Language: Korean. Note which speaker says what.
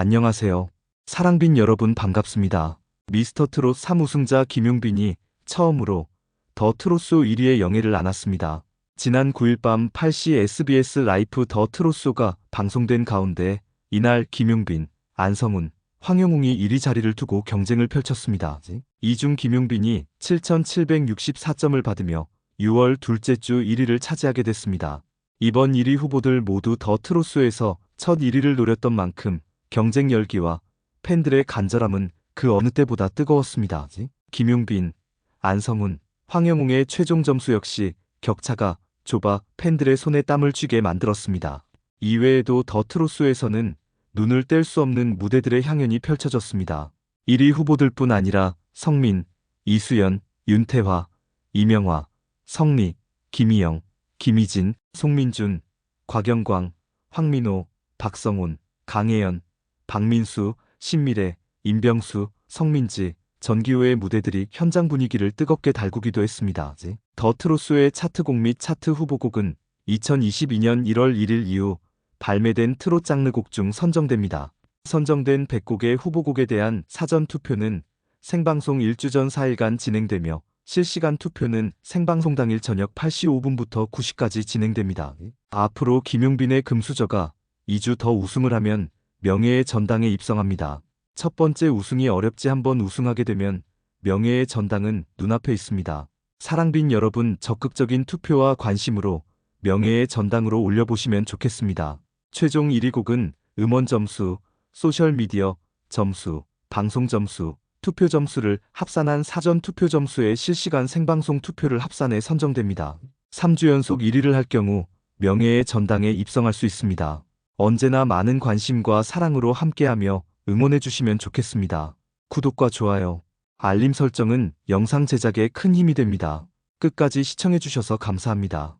Speaker 1: 안녕하세요. 사랑빈 여러분 반갑습니다. 미스터 트롯 3우승자 김용빈이 처음으로 더 트롯쇼 1위의 영예를 안았습니다. 지난 9일 밤 8시 SBS 라이프 더 트롯쇼가 방송된 가운데 이날 김용빈, 안성훈, 황영웅이 1위 자리를 두고 경쟁을 펼쳤습니다. 이중 김용빈이 7,764점을 받으며 6월 둘째 주 1위를 차지하게 됐습니다. 이번 1위 후보들 모두 더 트롯쇼에서 첫 1위를 노렸던 만큼 경쟁 열기와 팬들의 간절함은 그 어느 때보다 뜨거웠습니다. 김용빈, 안성훈, 황영웅의 최종 점수 역시 격차가 좁아 팬들의 손에 땀을 쥐게 만들었습니다. 이외에도 더 트롯쇼에서는 눈을 뗄 수 없는 무대들의 향연이 펼쳐졌습니다. 1위 후보들뿐 아니라 성민, 이수연, 윤태화, 이명화, 성리, 김희영, 김희진, 송민준, 곽영광, 황민호, 박성훈, 강혜연, 박민수, 신미래, 임병수, 성민지, 전기호의 무대들이 현장 분위기를 뜨겁게 달구기도 했습니다. 더 트로스의 차트곡 및 차트 후보곡은 2022년 1월 1일 이후 발매된 트롯 장르곡 중 선정됩니다. 선정된 100곡의 후보곡에 대한 사전 투표는 생방송 1주 전 4일간 진행되며 실시간 투표는 생방송 당일 저녁 8시 5분부터 9시까지 진행됩니다. 앞으로 김용빈의 금수저가 2주 더 우승을 하면 명예의 전당에 입성합니다. 첫 번째 우승이 어렵지 한번 우승하게 되면 명예의 전당은 눈앞에 있습니다. 사랑빈 여러분 적극적인 투표와 관심으로 명예의 전당으로 올려보시면 좋겠습니다. 최종 1위 곡은 음원 점수, 소셜미디어 점수, 방송 점수, 투표 점수를 합산한 사전 투표 점수의 실시간 생방송 투표를 합산해 선정됩니다. 3주 연속 1위를 할 경우 명예의 전당에 입성할 수 있습니다. 언제나 많은 관심과 사랑으로 함께하며 응원해 주시면 좋겠습니다. 구독과 좋아요, 알림 설정은 영상 제작에 큰 힘이 됩니다. 끝까지 시청해 주셔서 감사합니다.